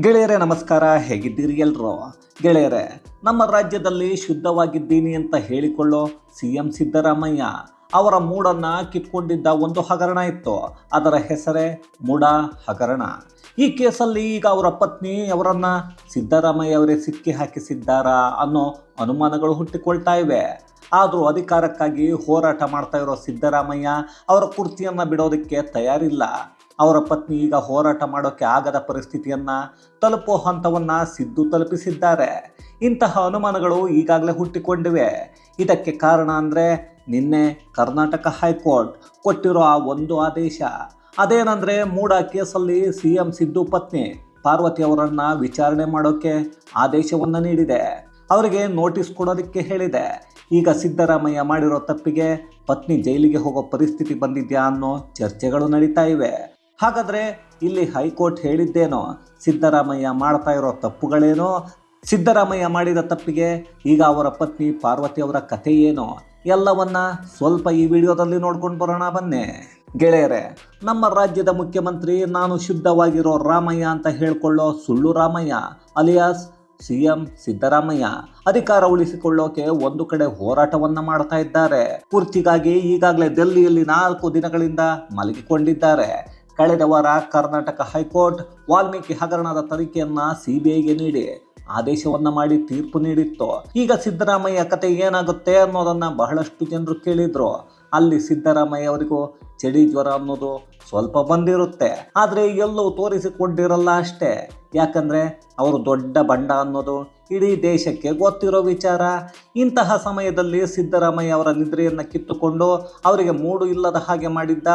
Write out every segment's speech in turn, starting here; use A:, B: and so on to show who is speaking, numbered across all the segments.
A: ಗೆಳೆಯರೇ, ನಮಸ್ಕಾರ. ಹೇಗಿದ್ದೀರಿ ಎಲ್ರು? ಗೆಳೆಯರೇ, ನಮ್ಮ ರಾಜ್ಯದಲ್ಲಿ ಶುದ್ಧವಾಗಿದ್ದೀನಿ ಅಂತ ಹೇಳಿಕೊಳ್ಳೋ ಸಿ ಎಂ ಸಿದ್ದರಾಮಯ್ಯ ಅವರ ಮೂಡನ್ನ ಕಿತ್ಕೊಂಡಿದ್ದ ಒಂದು ಹಗರಣ ಇತ್ತು. ಅದರ ಹೆಸರೇ ಮೂಡ ಹಗರಣ. ಈ ಕೇಸಲ್ಲಿ ಈಗ ಅವರ ಪತ್ನಿ ಅವರನ್ನ ಸಿದ್ದರಾಮಯ್ಯ ಅವರೇ ಸಿಕ್ಕಿ ಹಾಕಿಸಿದ್ದಾರಾ ಅನ್ನೋ ಅನುಮಾನಗಳು ಹುಟ್ಟಿಕೊಳ್ತಾ ಇವೆ. ಆದರೂ ಅಧಿಕಾರಕ್ಕಾಗಿ ಹೋರಾಟ ಮಾಡ್ತಾ ಇರೋ ಸಿದ್ದರಾಮಯ್ಯ ಅವರ ಕುರ್ತಿಯನ್ನು ಬಿಡೋದಕ್ಕೆ ತಯಾರಿಲ್ಲ. ಅವರ ಪತ್ನಿ ಈಗ ಹೋರಾಟ ಮಾಡೋಕ್ಕೆ ಆಗದ ಪರಿಸ್ಥಿತಿಯನ್ನ ತಲುಪೋ ಹಂತವನ್ನ ಸಿದ್ದು ತಲುಪಿಸಿದ್ದಾರೆ. ಇಂತಹ ಅನುಮಾನಗಳು ಈಗಾಗಲೇ ಹುಟ್ಟಿಕೊಂಡಿವೆ. ಇದಕ್ಕೆ ಕಾರಣ ಅಂದರೆ ನಿನ್ನೆ ಕರ್ನಾಟಕ ಹೈಕೋರ್ಟ್ ಕೊಟ್ಟಿರೋ ಆ ಒಂದು ಆದೇಶ. ಅದೇನಂದರೆ ಮೂಡ ಕೇಸಲ್ಲಿ ಸಿ ಎಂ ಸಿದ್ದು ಪತ್ನಿ ಪಾರ್ವತಿ ಅವರನ್ನು ವಿಚಾರಣೆ ಮಾಡೋಕ್ಕೆ ಆದೇಶವನ್ನು ನೀಡಿದೆ. ಅವರಿಗೆ ನೋಟಿಸ್ ಕೊಡೋದಕ್ಕೆ ಹೇಳಿದೆ. ಈಗ ಸಿದ್ದರಾಮಯ್ಯ ಮಾಡಿರೋ ತಪ್ಪಿಗೆ ಪತ್ನಿ ಜೈಲಿಗೆ ಹೋಗೋ ಪರಿಸ್ಥಿತಿ ಬಂದಿದ್ಯಾ ಅನ್ನೋ ಚರ್ಚೆಗಳು ನಡೀತಾ ಇವೆ. ಹಾಗಾದ್ರೆ ಇಲ್ಲಿ ಹೈಕೋರ್ಟ್ ಹೇಳಿದ್ದೇನೋ, ಸಿದ್ದರಾಮಯ್ಯ ಮಾಡ್ತಾ ಇರೋ ತಪ್ಪುಗಳೇನೋ, ಸಿದ್ದರಾಮಯ್ಯ ಮಾಡಿದ ತಪ್ಪಿಗೆ ಈಗ ಅವರ ಪತ್ನಿ ಪಾರ್ವತಿ ಅವರ ಕಥೆ ಏನೋ, ಎಲ್ಲವನ್ನ ಸ್ವಲ್ಪ ಈ ವಿಡಿಯೋದಲ್ಲಿ ನೋಡ್ಕೊಂಡು ಬರೋಣ ಬನ್ನಿ. ಗೆಳೆಯರೆ, ನಮ್ಮ ರಾಜ್ಯದ ಮುಖ್ಯಮಂತ್ರಿ ನಾನು ಶುದ್ಧವಾಗಿರೋ ರಾಮಯ್ಯ ಅಂತ ಹೇಳ್ಕೊಳ್ಳೋ ಸುಳ್ಳು Ramaiah, alias C M Siddaramaiah, ಅಧಿಕಾರ ಉಳಿಸಿಕೊಳ್ಳೋಕೆ ಒಂದು ಕಡೆ ಹೋರಾಟವನ್ನ ಮಾಡ್ತಾ ಇದ್ದಾರೆ. ಕುರ್ಚಿಗಾಗಿ ಈಗಾಗಲೇ ದೆಹಲಿಯಲ್ಲಿ ನಾಲ್ಕು ದಿನಗಳಿಂದ ಮಲಗಿಕೊಂಡಿದ್ದಾರೆ. ಕಳೆದ ವಾರ ಕರ್ನಾಟಕ ಹೈಕೋರ್ಟ್ ವಾಲ್ಮೀಕಿ ಹಗರಣದ ತನಿಖೆಯನ್ನ ಸಿಬಿಐಗೆ ನೀಡಿ ಆದೇಶವನ್ನ ಮಾಡಿ ತೀರ್ಪು ನೀಡಿತ್ತು. ಈಗ ಸಿದ್ದರಾಮಯ್ಯ ಕತೆ ಏನಾಗುತ್ತೆ ಅನ್ನೋದನ್ನ ಬಹಳಷ್ಟು ಜನರು ಕೇಳಿದ್ರು. ಅಲ್ಲಿ ಸಿದ್ದರಾಮಯ್ಯ ಅವರಿಗೂ ಚಳಿ ಜ್ವರ ಅನ್ನೋದು ಸ್ವಲ್ಪ ಬಂದಿರುತ್ತೆ. ಆದರೆ ಎಲ್ಲೂ ತೋರಿಸಿಕೊಂಡಿರಲ್ಲ ಅಷ್ಟೇ. ಯಾಕಂದ್ರೆ ಅವರು ದೊಡ್ಡ ಬಂಡ ಅನ್ನೋದು ಇಡೀ ದೇಶಕ್ಕೆ ಗೊತ್ತಿರೋ ವಿಚಾರ. ಇಂತಹ ಸಮಯದಲ್ಲಿ ಸಿದ್ದರಾಮಯ್ಯ ಅವರ ನಿದ್ರೆಯನ್ನು ಕಿತ್ತುಕೊಂಡು ಅವರಿಗೆ ಮೂಡು ಇಲ್ಲದ ಹಾಗೆ ಮಾಡಿದ್ದ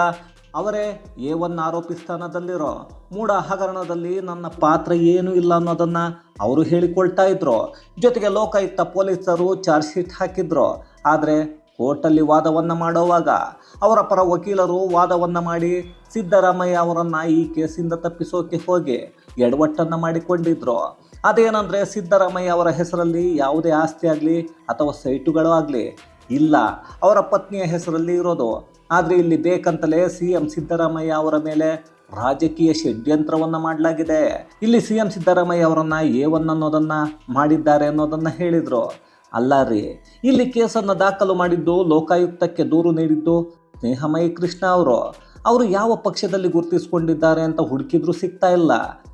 A: ಅವರೇ ಎ ಒನ್ ಆರೋಪಿ ಸ್ಥಾನದಲ್ಲಿರೋ ಮೂಡ ಹಗರಣದಲ್ಲಿ ನನ್ನ ಪಾತ್ರ ಏನೂ ಇಲ್ಲ ಅನ್ನೋದನ್ನು ಅವರು ಹೇಳಿಕೊಳ್ತಾ ಇದ್ರು. ಜೊತೆಗೆ ಲೋಕಾಯುಕ್ತ ಪೊಲೀಸರು ಚಾರ್ಜ್ ಶೀಟ್ ಹಾಕಿದ್ರು. ಆದರೆ ಕೋರ್ಟಲ್ಲಿ ವಾದವನ್ನು ಮಾಡುವಾಗ ಅವರ ಪರ ವಕೀಲರು ವಾದವನ್ನು ಮಾಡಿ ಸಿದ್ದರಾಮಯ್ಯ ಅವರನ್ನು ಈ ಕೇಸಿಂದ ತಪ್ಪಿಸೋಕೆ ಹೋಗಿ ಎಡವಟ್ಟನ್ನು ಮಾಡಿಕೊಂಡಿದ್ರು. ಅದೇನಂದರೆ ಸಿದ್ದರಾಮಯ್ಯ ಅವರ ಹೆಸರಲ್ಲಿ ಯಾವುದೇ ಆಸ್ತಿ ಆಗಲಿ ಅಥವಾ ಸೈಟುಗಳು ಆಗಲಿ ಇಲ್ಲ. ಅವರ ಪತ್ನಿಯ ಹೆಸರಲ್ಲಿ ಇರೋದು ಆದರೆ ಇಲ್ಲಿ ಬೇಕಂತಲೇ ಸಿ ಎಂ ಸಿದ್ದರಾಮಯ್ಯ ಅವರ ಮೇಲೆ ರಾಜಕೀಯ ಷಡ್ಯಂತ್ರವನ್ನು ಮಾಡಲಾಗಿದೆ. ಇಲ್ಲಿ ಸಿ ಎಂ ಸಿದ್ದರಾಮಯ್ಯ ಅವರನ್ನು ಎ ಒನ್ ಅನ್ನೋದನ್ನು ಮಾಡಿದ್ದಾರೆ ಅನ್ನೋದನ್ನು ಹೇಳಿದರು. ಅಲ್ಲ ರೀ, ಇಲ್ಲಿ ಕೇಸನ್ನು ದಾಖಲು ಮಾಡಿದ್ದು ಲೋಕಾಯುಕ್ತಕ್ಕೆ ದೂರು ನೀಡಿದ್ದು ಸ್ನೇಹಮಯಿ ಕೃಷ್ಣ ಅವರು. ಅವರು ಯಾವ ಪಕ್ಷದಲ್ಲಿ ಗುರುತಿಸಿಕೊಂಡಿದ್ದಾರೆ ಅಂತ ಹುಡುಕಿದ್ರೂ ಸಿಗ್ತಾ ಇಲ್ಲ.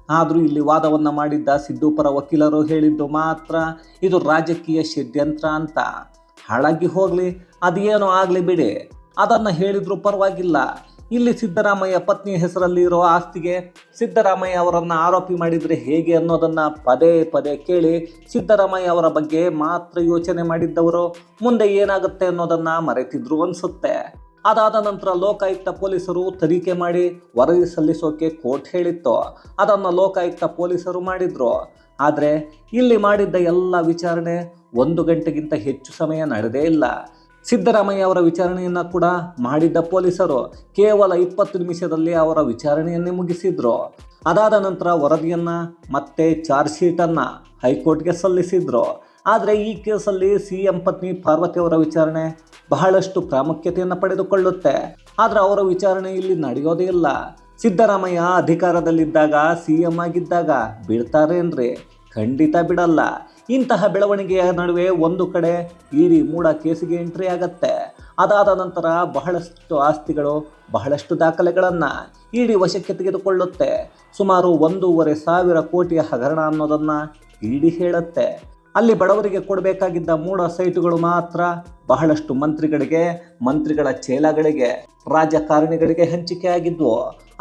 A: ಆದರೂ ಇಲ್ಲಿ ವಾದವನ್ನು ಮಾಡಿದ್ದ ಸಿದ್ದು ಪರ ವಕೀಲರು ಹೇಳಿದ್ದು ಮಾತ್ರ ಇದು ರಾಜಕೀಯ ಷಡ್ಯಂತ್ರ ಅಂತ. ಹಾಳಾಗಿ ಹೋಗಲಿ, ಅದೇನೋ ಆಗಲಿ ಬಿಡಿ. ಅದನ್ನು ಹೇಳಿದರೂ ಪರವಾಗಿಲ್ಲ. ಇಲ್ಲಿ ಸಿದ್ದರಾಮಯ್ಯ ಪತ್ನಿ ಹೆಸರಲ್ಲಿ ಇರೋ ಆಸ್ತಿಗೆ ಸಿದ್ದರಾಮಯ್ಯ ಅವರನ್ನು ಆರೋಪಿ ಮಾಡಿದರೆ ಹೇಗೆ ಅನ್ನೋದನ್ನು ಪದೇ ಪದೇ ಕೇಳಿ ಸಿದ್ದರಾಮಯ್ಯ ಅವರ ಬಗ್ಗೆ ಮಾತ್ರ ಯೋಚನೆ ಮಾಡಿದ್ದವರು ಮುಂದೆ ಏನಾಗುತ್ತೆ ಅನ್ನೋದನ್ನು ಮರೆತಿದ್ರು ಅನಿಸುತ್ತೆ. ಅದಾದ ನಂತರ ಲೋಕಾಯುಕ್ತ ಪೊಲೀಸರು ತನಿಖೆ ಮಾಡಿ ವರದಿ ಸಲ್ಲಿಸೋಕೆ ಕೋರ್ಟ್ ಹೇಳಿತ್ತು. ಅದನ್ನು ಲೋಕಾಯುಕ್ತ ಪೊಲೀಸರು ಮಾಡಿದರು. ಆದರೆ ಇಲ್ಲಿ ಮಾಡಿದ್ದ ಎಲ್ಲ ವಿಚಾರಣೆ ಒಂದು ಗಂಟೆಗಿಂತ ಹೆಚ್ಚು ಸಮಯ ನಡೆದೇ ಇಲ್ಲ. ಸಿದ್ದರಾಮಯ್ಯ ಅವರ ವಿಚಾರಣೆಯನ್ನು ಕೂಡ ಮಾಡಿದ್ದ ಪೊಲೀಸರು ಕೇವಲ ಇಪ್ಪತ್ತು ನಿಮಿಷದಲ್ಲಿ ಅವರ ವಿಚಾರಣೆಯನ್ನೇ ಮುಗಿಸಿದ್ರು. ಅದಾದ ನಂತರ ವರದಿಯನ್ನು ಮತ್ತೆ ಚಾರ್ಜ್ ಶೀಟನ್ನು ಹೈಕೋರ್ಟ್ಗೆ ಸಲ್ಲಿಸಿದ್ರು. ಆದರೆ ಈ ಕೇಸಲ್ಲಿ ಸಿ ಎಂ ಪತ್ನಿ ಪಾರ್ವತಿ ಅವರ ವಿಚಾರಣೆ ಬಹಳಷ್ಟು ಪ್ರಾಮುಖ್ಯತೆಯನ್ನು ಪಡೆದುಕೊಳ್ಳುತ್ತೆ. ಆದರೆ ಅವರ ವಿಚಾರಣೆ ಇಲ್ಲಿ ನಡೆಯೋದೇ ಇಲ್ಲ. ಸಿದ್ದರಾಮಯ್ಯ ಅಧಿಕಾರದಲ್ಲಿದ್ದಾಗ ಸಿ ಎಂ ಆಗಿದ್ದಾಗ ಬಿಡ್ತಾರೇನ್ರಿ ಖಂಡಿತ ಬಿಡಲ್ಲ. ಇಂತಹ ಬೆಳವಣಿಗೆಯ ನಡುವೆ ಒಂದು ಕಡೆ ಈರಿ ಮೂಡ ಕೇಸಿಗೆ ಎಂಟ್ರಿ ಆಗತ್ತೆ. ಅದಾದ ನಂತರ ಬಹಳಷ್ಟು ಆಸ್ತಿಗಳು, ಬಹಳಷ್ಟು ದಾಖಲೆಗಳನ್ನು ಈಡಿ ವಶಕ್ಕೆ ತೆಗೆದುಕೊಳ್ಳುತ್ತೆ. ಸುಮಾರು ಒಂದೂವರೆ ಸಾವಿರ ಕೋಟಿಯ ಹಗರಣ ಅನ್ನೋದನ್ನು ಇಡಿ ಹೇಳುತ್ತೆ. ಅಲ್ಲಿ ಬಡವರಿಗೆ ಕೊಡಬೇಕಾಗಿದ್ದ ಮೂಡ ಸೈಟುಗಳು ಮಾತ್ರ ಬಹಳಷ್ಟು ಮಂತ್ರಿಗಳಿಗೆ, ಮಂತ್ರಿಗಳ ಚೇಲಗಳಿಗೆ, ರಾಜಕಾರಣಿಗಳಿಗೆ ಹಂಚಿಕೆ ಆಗಿದ್ವು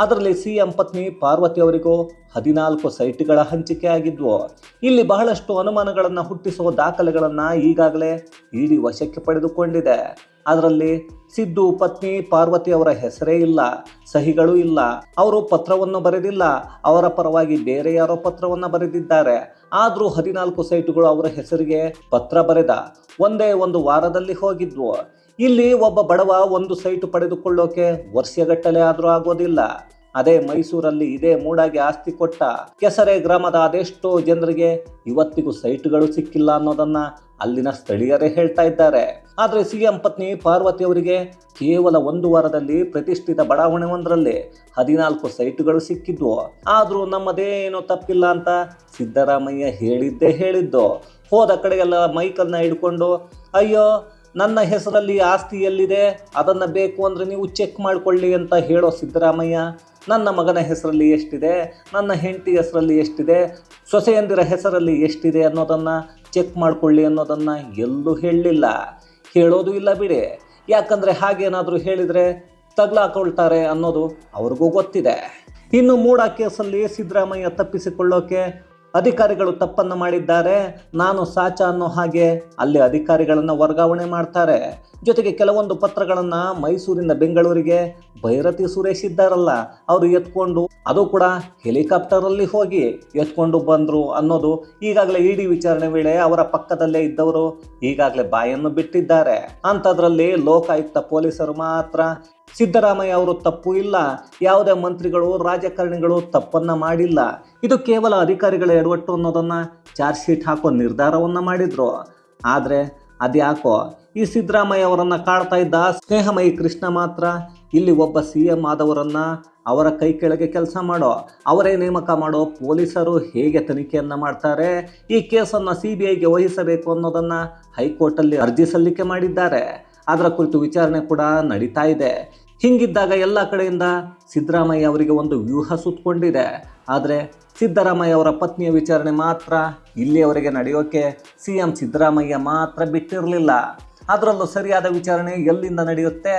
A: ಅದರಲ್ಲಿ ಸಿ ಎಂ ಪತ್ನಿ ಪಾರ್ವತಿ ಅವರಿಗೂ ಹದಿನಾಲ್ಕು ಸೈಟ್ಗಳ ಹಂಚಿಕೆ ಆಗಿದ್ವು ಇಲ್ಲಿ ಬಹಳಷ್ಟು ಅನುಮಾನಗಳನ್ನು ಹುಟ್ಟಿಸುವ ದಾಖಲೆಗಳನ್ನು ಈಗಾಗಲೇ ಇಡೀ ವಶಕ್ಕೆ ಪಡೆದುಕೊಂಡಿದೆ. ಅದರಲ್ಲಿ ಸಿದ್ದು, ಪತ್ನಿ, ಪಾರ್ವತಿ ಅವರ ಹೆಸರೇ ಇಲ್ಲ, ಸಹಿಗಳು ಇಲ್ಲ. ಅವರು ಪತ್ರವನ್ನು ಬರೆದಿಲ್ಲ. ಅವರ ಪರವಾಗಿ ಬೇರೆ ಯಾರೋ ಪತ್ರವನ್ನು ಬರೆದಿದ್ದಾರೆ. ಆದರೂ ಹದಿನಾಲ್ಕು ಸೈಟುಗಳು ಅವರ ಹೆಸರಿಗೆ ಪತ್ರ ಬರೆದ. ಒಂದೇ ಒಂದು ವಾರದಲ್ಲಿ ಹೋಗಿದ್ವು. ಇಲ್ಲಿ ಒಬ್ಬ ಬಡವ ಒಂದು ಸೈಟು ಪಡೆದುಕೊಳ್ಳೋಕೆ ವರ್ಷಗಟ್ಟಲೆ ಆದರೂ ಆಗೋದಿಲ್ಲ. ಅದೇ ಮೈಸೂರಲ್ಲಿ ಇದೇ ಮೂಡಾಗಿ ಆಸ್ತಿ ಕೊಟ್ಟ ಕೆಸರೆ ಗ್ರಾಮದ ಅದೆಷ್ಟೋ ಜನರಿಗೆ ಇವತ್ತಿಗೂ ಸೈಟ್ಗಳು ಸಿಕ್ಕಿಲ್ಲ ಅನ್ನೋದನ್ನ ಅಲ್ಲಿನ ಸ್ಥಳೀಯರೇ ಹೇಳ್ತಾ ಇದ್ದಾರೆ. ಆದ್ರೆ ಸಿಎಂ ಪತ್ನಿ ಪಾರ್ವತಿ ಅವರಿಗೆ ಕೇವಲ ಒಂದು ವಾರದಲ್ಲಿ ಪ್ರತಿಷ್ಠಿತ ಬಡಾವಣೆ ಒಂದರಲ್ಲಿ ಹದಿನಾಲ್ಕು ಸೈಟ್ಗಳು ಸಿಕ್ಕಿದ್ವು. ಆದ್ರೂ ನಮ್ಮದೇನೋ ತಪ್ಪಿಲ್ಲ ಅಂತ ಸಿದ್ದರಾಮಯ್ಯ ಹೇಳಿದ್ದೇ ಹೇಳಿದ್ದು. ಹೋದ ಕಡೆಗೆಲ್ಲ ಮೈಕಲ್ನ ಹಿಡ್ಕೊಂಡು, ಅಯ್ಯೋ, ನನ್ನ ಹೆಸರಲ್ಲಿ ಆಸ್ತಿ ಎಲ್ಲಿದೆ? ಅದನ್ನು ಬೇಕು ಅಂದರೆ ನೀವು ಚೆಕ್ ಮಾಡಿಕೊಳ್ಳಿ ಅಂತ ಹೇಳೋ ಸಿದ್ದರಾಮಯ್ಯ ನನ್ನ ಮಗನ ಹೆಸರಲ್ಲಿ ಎಷ್ಟಿದೆ? ನನ್ನ ಹೆಂಡತಿ ಹೆಸರಲ್ಲಿ ಎಷ್ಟಿದೆ? ಸೊಸೆಯಂದಿರ ಹೆಸರಲ್ಲಿ ಎಷ್ಟಿದೆ ಅನ್ನೋದನ್ನು ಚೆಕ್ ಮಾಡಿಕೊಳ್ಳಿ ಅನ್ನೋದನ್ನು ಎಲ್ಲೂ ಹೇಳಲಿಲ್ಲ. ಹೇಳೋದು ಇಲ್ಲ ಬಿಡಿ. ಯಾಕಂದರೆ ಹಾಗೇನಾದರೂ ಹೇಳಿದರೆ ತಗ್ಲಾಕೊಳ್ತಾರೆ ಅನ್ನೋದು ಅವ್ರಿಗೂ ಗೊತ್ತಿದೆ. ಇನ್ನು ಮೂಡ ಕೇಸಲ್ಲಿ ಸಿದ್ದರಾಮಯ್ಯ ತಪ್ಪಿಸಿಕೊಳ್ಳೋಕೆ ಅಧಿಕಾರಿಗಳು ತಪ್ಪನ್ನು ಮಾಡಿದ್ದಾರೆ. ನಾನು ಸಾಚ ಅನ್ನೋ ಹಾಗೆ ಅಲ್ಲಿ ಅಧಿಕಾರಿಗಳನ್ನು ವರ್ಗಾವಣೆ ಮಾಡ್ತಾರೆ. ಜೊತೆಗೆ ಕೆಲವೊಂದು ಪತ್ರಗಳನ್ನು ಮೈಸೂರಿಂದ ಬೆಂಗಳೂರಿಗೆ ಭೈರತಿ ಸುರೇಶ್ ಇದ್ದಾರಲ್ಲ, ಅವರು ಎತ್ಕೊಂಡು, ಅದು ಕೂಡ ಹೆಲಿಕಾಪ್ಟರಲ್ಲಿ ಹೋಗಿ ಎತ್ಕೊಂಡು ಬಂದರು ಅನ್ನೋದು ಈಗಾಗಲೇ ಇಡಿ ವಿಚಾರಣೆ ವೇಳೆ ಅವರ ಪಕ್ಕದಲ್ಲೇ ಇದ್ದವರು ಈಗಾಗಲೇ ಬಾಯನ್ನು ಬಿಟ್ಟಿದ್ದಾರೆ. ಅಂಥದ್ರಲ್ಲಿ ಲೋಕಾಯುಕ್ತ ಪೊಲೀಸರು ಮಾತ್ರ ಸಿದ್ದರಾಮಯ್ಯ ಅವರು ತಪ್ಪು ಇಲ್ಲ. ಯಾವುದೇ ಮಂತ್ರಿಗಳು, ರಾಜಕಾರಣಿಗಳು ತಪ್ಪನ್ನ ಮಾಡಿಲ್ಲ. ಇದು ಕೇವಲ ಅಧಿಕಾರಿಗಳ ಎಡವಟ್ಟು ಅನ್ನೋದನ್ನ ಚಾರ್ಜ್ ಶೀಟ್ ಹಾಕೋ ನಿರ್ಧಾರವನ್ನ ಮಾಡಿದ್ರು. ಆದರೆ ಅದ್ಯಾಕೋ? ಈ ಸಿದ್ದರಾಮಯ್ಯ ಅವರನ್ನು ಕಾಡ್ತಾ ಇದ್ದ ಸ್ನೇಹಮಯಿ ಕೃಷ್ಣ ಮಾತ್ರ ಇಲ್ಲಿ ಒಬ್ಬ ಸಿ ಎಂ ಆದವರನ್ನ ಅವರ ಕೈ ಕೆಳಗೆ ಕೆಲಸ ಮಾಡೋ, ಅವರೇ ನೇಮಕ ಮಾಡೋ ಪೊಲೀಸರು ಹೇಗೆ ತನಿಖೆಯನ್ನು ಮಾಡ್ತಾರೆ, ಈ ಕೇಸನ್ನು ಸಿ ಬಿ ಐಗೆ ವಹಿಸಬೇಕು ಅನ್ನೋದನ್ನ ಹೈಕೋರ್ಟಲ್ಲಿ ಅರ್ಜಿ ಸಲ್ಲಿಕೆ ಮಾಡಿದ್ದಾರೆ. ಅದರ ಕುರಿತು ವಿಚಾರಣೆ ಕೂಡ ನಡೀತಾ ಇದೆ. ಹಿಂಗಿದ್ದಾಗ ಎಲ್ಲ ಕಡೆಯಿಂದ ಸಿದ್ದರಾಮಯ್ಯ ಅವರಿಗೆ ಒಂದು ವ್ಯೂಹ ಸುತ್ತಕೊಂಡಿದೆ ಆದರೆ ಸಿದ್ದರಾಮಯ್ಯ ಅವರ ಪತ್ನಿಯ ವಿಚಾರಣೆ ಮಾತ್ರ ಇಲ್ಲಿಯವರೆಗೆ ನಡೆಯೋಕೆ ಸಿ ಎಂ ಸಿದ್ದರಾಮಯ್ಯ ಮಾತ್ರ ಬಿಟ್ಟಿರಲಿಲ್ಲ. ಅದರಲ್ಲೂ ಸರಿಯಾದ ವಿಚಾರಣೆ ಎಲ್ಲಿಂದ ನಡೆಯುತ್ತೆ?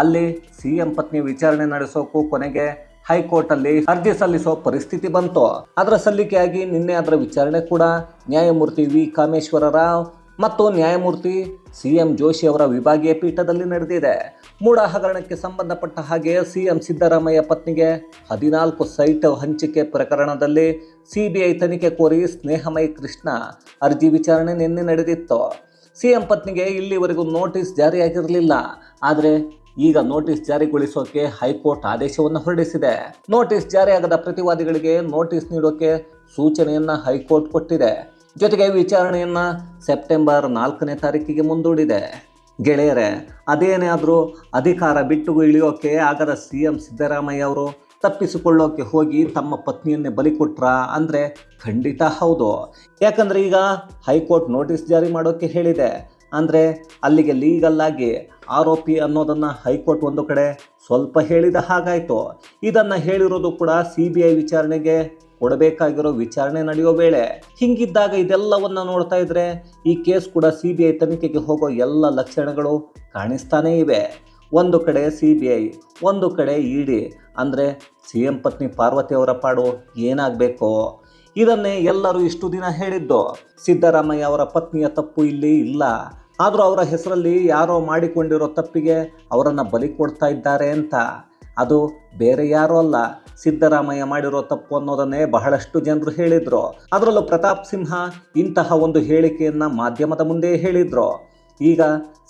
A: ಅಲ್ಲಿ ಸಿ ಎಂ ಪತ್ನಿ ವಿಚಾರಣೆ ನಡೆಸೋಕು ಕೊನೆಗೆ ಹೈಕೋರ್ಟಲ್ಲಿ ಅರ್ಜಿ ಸಲ್ಲಿಸೋ ಪರಿಸ್ಥಿತಿ ಬಂತು. ಅದರ ಸಲ್ಲಿಕೆಯಾಗಿ ನಿನ್ನೆ ಅದರ ವಿಚಾರಣೆ ಕೂಡ ನ್ಯಾಯಮೂರ್ತಿ ವಿ ಕಾಮೇಶ್ವರ ರಾವ್ ಮತ್ತು ನ್ಯಾಯಮೂರ್ತಿ ಸಿ ಎಂ ಜೋಶಿ ಅವರ ವಿಭಾಗೀಯ ಪೀಠದಲ್ಲಿ ನಡೆದಿದೆ. ಮೂಡ ಹಗರಣಕ್ಕೆ ಸಂಬಂಧಪಟ್ಟ ಹಾಗೆ ಸಿ ಎಂ ಸಿದ್ದರಾಮಯ್ಯ ಪತ್ನಿಗೆ ಹದಿನಾಲ್ಕು ಸೈಟ್ ಹಂಚಿಕೆ ಪ್ರಕರಣದಲ್ಲಿ ಸಿಬಿಐ ತನಿಖೆ ಕೋರಿ ಸ್ನೇಹಮಯಿ ಕೃಷ್ಣ ಅರ್ಜಿ ವಿಚಾರಣೆ ನಿನ್ನೆ ನಡೆದಿತ್ತು. ಸಿ ಎಂ ಪತ್ನಿಗೆ ಇಲ್ಲಿವರೆಗೂ ನೋಟಿಸ್ ಜಾರಿಯಾಗಿರಲಿಲ್ಲ. ಆದರೆ ಈಗ ನೋಟಿಸ್ ಜಾರಿಗೊಳಿಸೋಕೆ ಹೈಕೋರ್ಟ್ ಆದೇಶವನ್ನು ಹೊರಡಿಸಿದೆ. ನೋಟಿಸ್ ಜಾರಿಯಾಗದ ಪ್ರತಿವಾದಿಗಳಿಗೆ ನೋಟಿಸ್ ನೀಡೋಕೆ ಸೂಚನೆಯನ್ನ ಹೈಕೋರ್ಟ್ ಕೊಟ್ಟಿದೆ. ಜೊತೆಗೆ ವಿಚಾರಣೆಯನ್ನು ಸೆಪ್ಟೆಂಬರ್ ನಾಲ್ಕನೇ ತಾರೀಕಿಗೆ ಮುಂದೂಡಿದೆ. ಗೆಳೆಯರೆ, ಅದೇನೇ ಆದರೂ ಅಧಿಕಾರ ಬಿಟ್ಟು ಇಳಿಯೋಕೆ ಆಗದ ಸಿ ಎಂ ಸಿದ್ದರಾಮಯ್ಯ ಅವರು ತಪ್ಪಿಸಿಕೊಳ್ಳೋಕೆ ಹೋಗಿ ತಮ್ಮ ಪತ್ನಿಯನ್ನೇ ಬಲಿ ಕೊಟ್ರ ಅಂದರೆ ಖಂಡಿತ ಹೌದು. ಯಾಕಂದರೆ ಈಗ ಹೈಕೋರ್ಟ್ ನೋಟಿಸ್ ಜಾರಿ ಮಾಡೋಕ್ಕೆ ಹೇಳಿದೆ. ಅಂದರೆ ಅಲ್ಲಿಗೆ ಲೀಗಲ್ಲಾಗಿ ಆರೋಪಿ ಅನ್ನೋದನ್ನು ಹೈಕೋರ್ಟ್ ಒಂದು ಕಡೆ ಸ್ವಲ್ಪ ಹೇಳಿದ ಹಾಗಾಯಿತು. ಇದನ್ನು ಹೇಳಿರೋದು ಕೂಡ ಸಿ ಬಿ ಐ ವಿಚಾರಣೆಗೆ ಕೊಡಬೇಕಾಗಿರೋ ವಿಚಾರಣೆ ನಡೆಯೋ ವೇಳೆ ಹಿಂಗಿದ್ದಾಗ ಇದೆಲ್ಲವನ್ನ ನೋಡ್ತಾ ಇದ್ರೆ ಈ ಕೇಸ್ ಕೂಡ ಸಿ ಬಿ ಐ ತನಿಖೆಗೆ ಹೋಗೋ ಎಲ್ಲ ಲಕ್ಷಣಗಳು ಕಾಣಿಸ್ತಾನೇ ಇವೆ. ಒಂದು ಕಡೆ ಸಿ ಬಿ ಐ ಒಂದು ಕಡೆ ಇಡಿ ಅಂದರೆ ಸಿ ಎಂ ಪತ್ನಿ ಪಾರ್ವತಿ ಅವರ ಪಾಡು ಏನಾಗಬೇಕು. ಇದನ್ನೇ ಎಲ್ಲರೂ ಇಷ್ಟು ದಿನ ಹೇಳಿದ್ದು. ಸಿದ್ದರಾಮಯ್ಯ ಅವರ ಪತ್ನಿಯ ತಪ್ಪು ಇಲ್ಲಿ ಇಲ್ಲ. ಆದರೂ ಅವರ ಹೆಸರಲ್ಲಿ ಯಾರೋ ಮಾಡಿಕೊಂಡಿರೋ ತಪ್ಪಿಗೆ ಅವರನ್ನು ಬಲಿ ಕೊಡ್ತಾ ಇದ್ದಾರೆ ಅಂತ. ಅದು ಬೇರೆ ಯಾರೂ ಅಲ್ಲ, ಸಿದ್ದರಾಮಯ್ಯ ಮಾಡಿರೋ ತಪ್ಪು ಅನ್ನೋದನ್ನೇ ಬಹಳಷ್ಟು ಜನರು ಹೇಳಿದ್ರು. ಅದರಲ್ಲೂ ಪ್ರತಾಪ್ ಸಿಂಹ ಇಂತಹ ಒಂದು ಹೇಳಿಕೆಯನ್ನ ಮಾಧ್ಯಮದ ಮುಂದೆ ಹೇಳಿದ್ರು. ಈಗ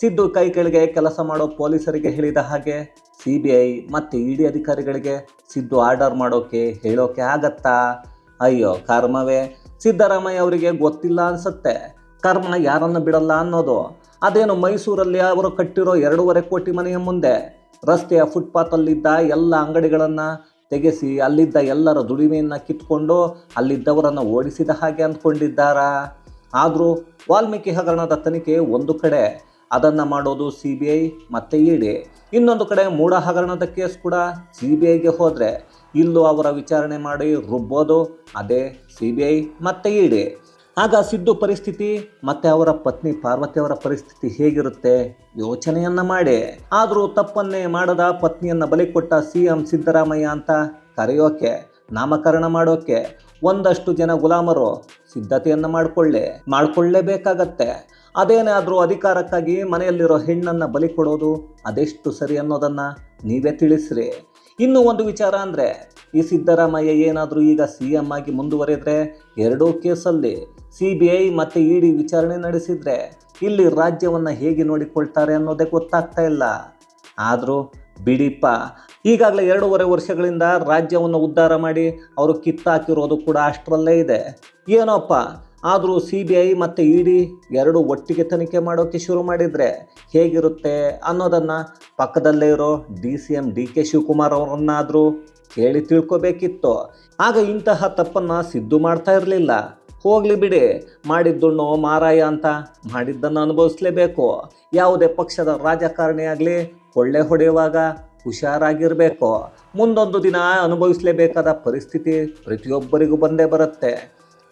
A: ಸಿದ್ದು ಕೈ ಕೆಳಗೆ ಕೆಲಸ ಮಾಡೋ ಪೊಲೀಸರಿಗೆ ಹೇಳಿದ ಹಾಗೆ ಸಿ ಬಿ ಐ ಮತ್ತು ಇ ಡಿ ಅಧಿಕಾರಿಗಳಿಗೆ ಸಿದ್ದು ಆರ್ಡರ್ ಮಾಡೋಕೆ ಹೇಳೋಕೆ ಆಗತ್ತಾ? ಅಯ್ಯೋ, ಕರ್ಮವೇ. ಸಿದ್ದರಾಮಯ್ಯ ಅವರಿಗೆ ಗೊತ್ತಿಲ್ಲ ಅನ್ಸುತ್ತೆ. ಕರ್ಮ ಯಾರನ್ನು ಬಿಡಲ್ಲ ಅನ್ನೋದು. ಅದೇನು ಮೈಸೂರಲ್ಲಿ ಅವರು ಕಟ್ಟಿರೋ ಎರಡೂವರೆ ಕೋಟಿ ಮನೆಯ ಮುಂದೆ. ರಸ್ತೆಯ ಫುಟ್ಪಾತಲ್ಲಿದ್ದ ಎಲ್ಲ ಅಂಗಡಿಗಳನ್ನು ತೆಗೆಸಿ ಅಲ್ಲಿದ್ದ ಎಲ್ಲರ ದುಡಿಮೆಯನ್ನು ಕಿತ್ಕೊಂಡು ಅಲ್ಲಿದ್ದವರನ್ನು ಓಡಿಸಿದ ಹಾಗೆ ಅಂದ್ಕೊಂಡಿದ್ದಾರಾ? ಆದರೂ ವಾಲ್ಮೀಕಿ ಹಗರಣದ ತನಿಖೆ ಒಂದು ಕಡೆ, ಅದನ್ನು ಮಾಡೋದು ಸಿ ಬಿ ಐ ಮತ್ತು ಇಡಿ ಇನ್ನೊಂದು ಕಡೆ ಮೂಡ ಹಗರಣದ ಕೇಸ್ ಕೂಡ ಸಿ ಬಿ ಐಗೆ ಹೋದರೆ, ಇಲ್ಲೂ ಅವರ ವಿಚಾರಣೆ ಮಾಡಿ ರುಬ್ಬೋದು, ಅದೇ ಸಿ ಬಿ ಐ ಮತ್ತು ಇಡಿ ಆಗ ಸಿದ್ದು ಪರಿಸ್ಥಿತಿ, ಮತ್ತೆ ಅವರ ಪತ್ನಿ ಪಾರ್ವತಿ ಅವರ ಪರಿಸ್ಥಿತಿ ಹೇಗಿರುತ್ತೆ? ಯೋಚನೆಯನ್ನ ಮಾಡಿ. ಆದರೂ ತಪ್ಪನ್ನೇ ಮಾಡದ ಪತ್ನಿಯನ್ನ ಬಲಿ ಕೊಟ್ಟ ಸಿ ಎಂ ಸಿದ್ದರಾಮಯ್ಯ ಅಂತ ಕರೆಯೋಕೆ, ನಾಮಕರಣ ಮಾಡೋಕೆ ಒಂದಷ್ಟು ಜನ ಗುಲಾಮರು ಸಿದ್ಧತೆಯನ್ನು ಮಾಡಿಕೊಳ್ಳಿ, ಮಾಡ್ಕೊಳ್ಳೇಬೇಕಾಗತ್ತೆ. ಅದೇನಾದರೂ ಅಧಿಕಾರಕ್ಕಾಗಿ ಮನೆಯಲ್ಲಿರೋ ಹೆಣ್ಣನ್ನು ಬಲಿ ಕೊಡೋದು ಅದೆಷ್ಟು ಸರಿ ಅನ್ನೋದನ್ನು ನೀವೇ ತಿಳಿಸ್ರಿ. ಇನ್ನೂ ಒಂದು ವಿಚಾರ ಅಂದರೆ, ಈ ಸಿದ್ದರಾಮಯ್ಯ ಏನಾದರೂ ಈಗ ಸಿ ಎಂ ಆಗಿ ಮುಂದುವರೆದ್ರೆ ಎರಡೂ ಕೇಸಲ್ಲಿ ಸಿ ಬಿ ಐ ಮತ್ತು ಇ ಡಿ ವಿಚಾರಣೆ ನಡೆಸಿದ್ರೆ ಇಲ್ಲಿ ರಾಜ್ಯವನ್ನು ಹೇಗೆ ನೋಡಿಕೊಳ್ತಾರೆ ಅನ್ನೋದೇ ಗೊತ್ತಾಗ್ತಾ ಇಲ್ಲ. ಆದರೂ ಬಿಡಿಪ್ಪ, ಈಗಾಗಲೇ ಎರಡೂವರೆ ವರ್ಷಗಳಿಂದ ರಾಜ್ಯವನ್ನು ಉದ್ಧಾರ ಮಾಡಿ ಅವರು ಕಿತ್ತಾಕಿರೋದು ಕೂಡ ಅಷ್ಟರಲ್ಲೇ ಇದೆ. ಏನೋಪ್ಪ, ಆದರೂ ಸಿ ಬಿ ಐ ಮತ್ತು ಇ ಡಿ ಎರಡು ಒಟ್ಟಿಗೆ ತನಿಖೆ ಮಾಡೋಕ್ಕೆ ಶುರು ಮಾಡಿದರೆ ಹೇಗಿರುತ್ತೆ ಅನ್ನೋದನ್ನು ಪಕ್ಕದಲ್ಲೇ ಇರೋ D C M D K Shivakumar ಅವರನ್ನಾದರೂ ಕೇಳಿ ತಿಳ್ಕೋಬೇಕಿತ್ತು. ಆಗ ಇಂತಹ ತಪ್ಪನ್ನು ಸಿದ್ದು ಮಾಡ್ತಾ ಇರಲಿಲ್ಲ. ಹೋಗಲಿ ಬಿಡಿ ಮಾಡಿದ್ದುಣ್ಣು ಮಾರಾಯ ಅಂತ ಮಾಡಿದ್ದನ್ನು ಅನುಭವಿಸ್ಲೇಬೇಕು. ಯಾವುದೇ ಪಕ್ಷದ ರಾಜಕಾರಣಿ ಆಗಲಿ, ಕೊಳ್ಳೆ ಹೊಡೆಯುವಾಗ ಹುಷಾರಾಗಿರಬೇಕು. ಮುಂದೊಂದು ದಿನ ಅನುಭವಿಸಲೇಬೇಕಾದ ಪರಿಸ್ಥಿತಿ ಪ್ರತಿಯೊಬ್ಬರಿಗೂ ಬಂದೇ ಬರುತ್ತೆ.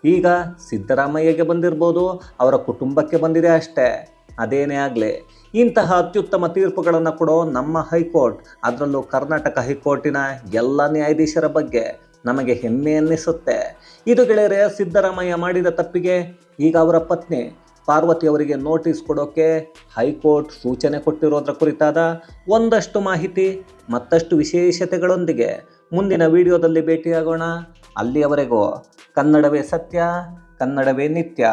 A: ಈಗ ಸಿದ್ದರಾಮಯ್ಯಗೆ ಬಂದಿರ್ಬೋದು, ಅವರ ಕುಟುಂಬಕ್ಕೆ ಬಂದಿದೆ ಅಷ್ಟೇ. ಅದೇನೇ ಆಗಲಿ, ಇಂತಹ ಅತ್ಯುತ್ತಮ ತೀರ್ಪುಗಳನ್ನು ಕೊಡೋ ನಮ್ಮ ಹೈಕೋರ್ಟ್, ಅದರಲ್ಲೂ ಕರ್ನಾಟಕ ಹೈಕೋರ್ಟಿನ ಎಲ್ಲ ನ್ಯಾಯಾಧೀಶರ ಬಗ್ಗೆ ನಮಗೆ ಹೆಮ್ಮೆ ಅನ್ನಿಸುತ್ತೆ. ಇದು ಗೆಳೆಯರೆ, ಸಿದ್ದರಾಮಯ್ಯ ಮಾಡಿದ ತಪ್ಪಿಗೆ ಈಗ ಅವರ ಪತ್ನಿ ಪಾರ್ವತಿ ಅವರಿಗೆ ನೋಟಿಸ್ ಕೊಡೋಕೆ ಹೈಕೋರ್ಟ್ ಸೂಚನೆ ಕೊಟ್ಟಿರೋದ್ರ ಕುರಿತಾದ ಒಂದಷ್ಟು ಮಾಹಿತಿ, ಮತ್ತಷ್ಟು ವಿಶೇಷತೆಗಳೊಂದಿಗೆ ಮುಂದಿನ ವಿಡಿಯೋದಲ್ಲಿ ಭೇಟಿಯಾಗೋಣ. ಅಲ್ಲಿಯವರೆಗೂ ಕನ್ನಡವೇ ಸತ್ಯ, ಕನ್ನಡವೇ ನಿತ್ಯ.